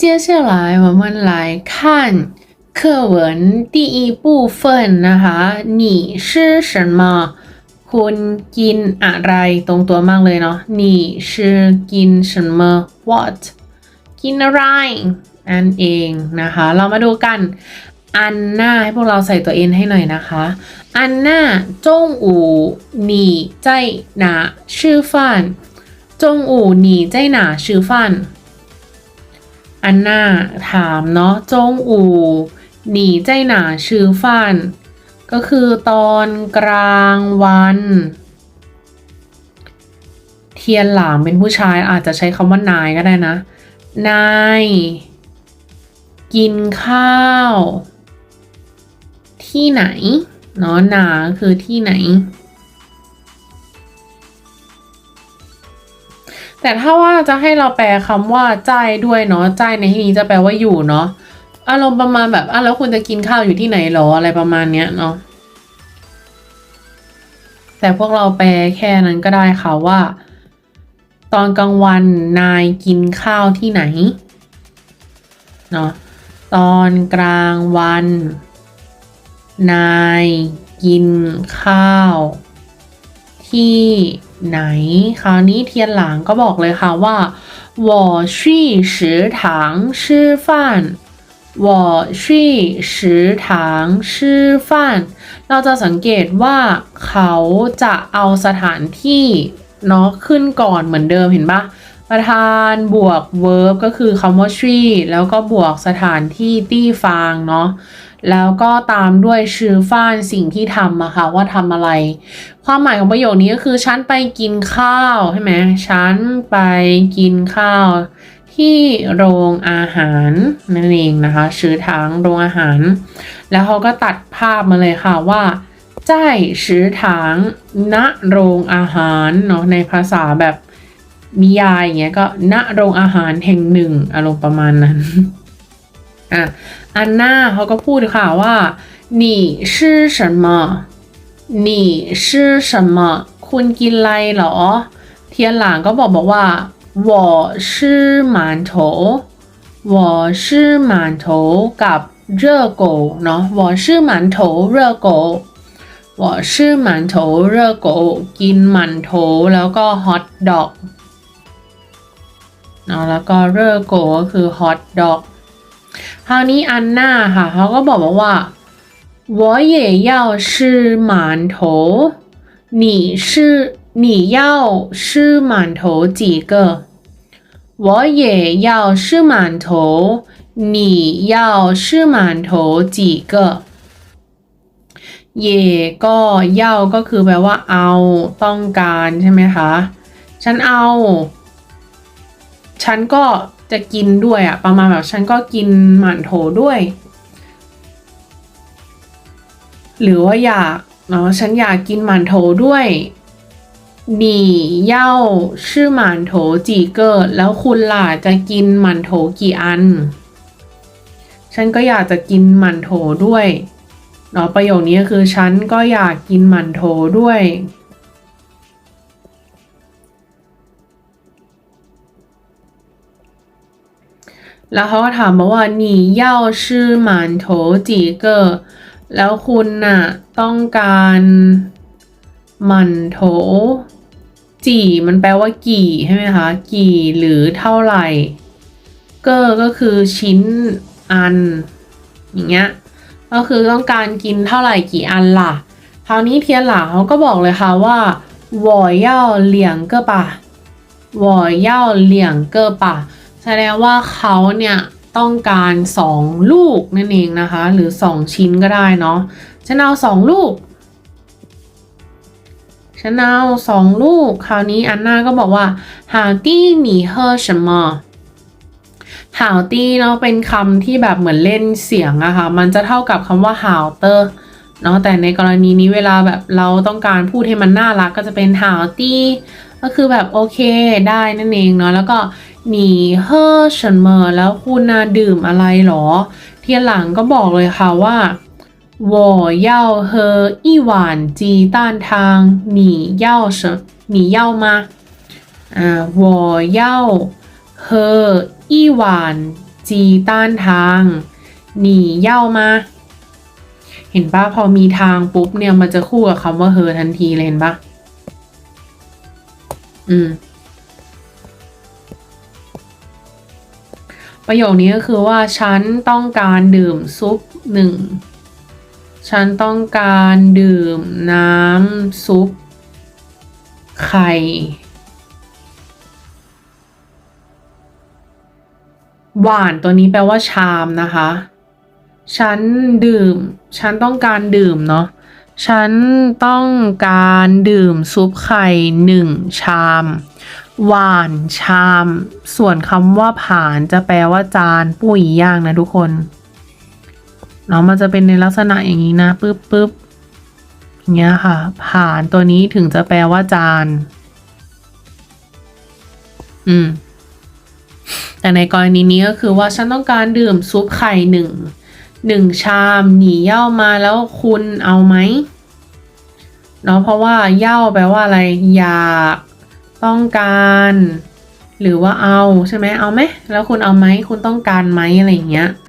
接下来我们来看课文第一部分นะคะ你是什么คุณกินอะไรตรงตัวมากเลยเนาะ你是กิน什么 what กินอะไรนั่นเองนะคะ เรามาดูกัน อันหน้าให้พวกเราใส่ตัวเอ็นให้หน่อยนะคะ อันหน้าจงอู你在哪吃饭จงอู你在哪吃饭อัน หน้าถามเนาะจงอูหนีใจหนาชื่อฟันก็คือตอนกลางวัน เทียนหลางเป็นผู้ชายอาจจะใช้คำว่านายก็ได้นะ นาย กินข้าว ที่ไหน เนาะนาคือที่ไหน แต่ถ้าว่าจะให้เราแปลคำว่าใจด้วยเนาะใจในที่นี้จะแปลว่าอยู่เนาะอารมณ์ประมาณแบบอะแล้วคุณจะกินข้าวอยู่ที่ไหนหรออะไรประมาณเนี้ยเนาะแต่พวกเราแปลแค่นั้นก็ได้ค่ะว่า ตอนกลางวันนายกินข้าวที่ไหนเนาะตอนกลางวัน นายกินข้าว ที่ไหน คราวนี้เทียนหลางก็บอกเลยค่ะว่า我去食堂吃饭我去食堂吃饭เราจะสังเกตว่าเขาจะเอาสถานที่เนาะขึ้นก่อนเหมือนเดิมเห็นปะประธานบวก verb ก็คือคำว่าชีแล้วก็บวกสถานที่ตี้ฟางเนาะ แล้วก็ตามด้วยชื่อฟ้านสิ่งที่ทำอะค่ะว่าทำอะไร ความหมายของประโยคนี้ก็คือ ฉันไปกินข้าวใช่ไหมฉันไปกินข้าว ที่โรงอาหารนั่นเองนะคะชื่อทางโรงอาหาร แล้วเขาก็ตัดภาพมาเลยค่ะว่า在食堂ณโรงอาหารเนาะในภาษาแบบนิยายอย่างเงี้ยก็ณโรงอาหารแห่งหนึ่งอารมณ์ประมาณนั้น อ่ะอันหน้าเขาก็พูดค่ะว่า你吃什么你吃什么คุณกินอะไรเหรอ เทียนหลางก็บอกบอกว่า我吃馒头我吃馒头กับ热狗เนาะ我吃馒头热狗我吃馒头热狗กินหมันโถแล้วก็ฮอทดอกเนาะแล้วก็เรอโกก็คือฮอทดอก คราวนี้อันหน้าค่ะเขาก็บอกบอกว่า我也要吃馒头你是你要吃馒头几个我也要吃馒头你要吃馒头几个เย่ก็เย่าก็คือแปลว่าเอาต้องการใช่ไหมคะ ฉันเอา ฉันก็ จะกินด้วยอะประมาณแบบฉันก็กินหมั่นโถด้วย หรือว่าอยากเนาะฉันอยากกินหมั่นโถด้วยหนีเย่าชื่อมันโถจีเกอร์แล้วคุณล่ะจะกินหมันโถกี่อัน ฉันก็อยากจะกินหมันโถด้วยเนาะประโยคนี้คือฉันก็อยากกินหมันโถด้วย แล้วเขาก็ถามมาว่า你要吃馒头几个แล้วคุณน่ะต้องการหมั่นโถ จีมันแปลว่ากี่ใช่ไหมคะ กี่หรือเท่าไหร่ เกอร์ก็คือชิ้นอัน อย่างเงี้ย ก็คือต้องการกินเท่าไหร่กี่อันล่ะ คราวนี้เทียนหลาเขาก็บอกเลยค่ะว่า我要两个吧我要两个吧 แสดงว่าเขาเนี่ยต้องการสองลูกนั่นเองนะคะ หรือสองชิ้นก็ได้เนาะฉันเอาสองลูกฉันเอาสองลูก คราวนี้อันนาก็บอกว่าหาตี้หนีเฮอ什么หาวตี้เนาะเป็นคำที่แบบเหมือนเล่นเสียงอะค่ะ มันจะเท่ากับคำว่าหาวเตอร์เนาะแต่ในกรณีนี้เวลาแบบเราต้องการพูดให้มันน่ารักก็จะเป็นหาวตี้ก็คือแบบโอเคได้นั่นเองเนาะแล้วก็ หนีเฮอเฉินเมอแล้วคุณนาดื่มอะไรหรอ เทียนหลังก็บอกเลยค่ะว่า我要喝一碗鸡蛋汤你要什你要吗อ่า我要喝一碗 จีต้านทาง หนีเย่ามา เห็นปะพอมีทางปุ๊บเนี่ยมันจะคู่กับคำว่าเฮอทันทีเลยเห็นปะอืม ประโยคนี้ก็คือว่าฉันต้องการดื่มซุปหนึ่งฉันต้องการดื่มน้ำซุป ไข่หวานตัวนี้แปลว่าชามนะคะ ฉันดื่ม ฉันต้องการดื่มเนาะ ฉันต้องการดื่มซุปไข่หนึ่งชาม หวานชาม ส่วนคำว่าผานจะแปลว่าจานปุ๋ยย่างนะทุกคนเนาะมันจะเป็นในลักษณะอย่างนี้นะปึ๊บปึ๊บอย่างเงี้ยค่ะ ผานตัวนี้ถึงจะแปลว่าจาน อืม แต่ในกรณีนี้ก็คือว่าฉันต้องการดื่มซุปไข่หนึ่งหนึ่งชามหนีเย่ามาแล้วคุณเอาไหมเนาะเพราะว่าเย่าแปลว่าอะไรอยาก ต้องการ หรือว่าเอาใช่ไหมเอาไหมแล้วคุณเอาไหมคุณต้องการไหมอะไรอย่างเงี้ย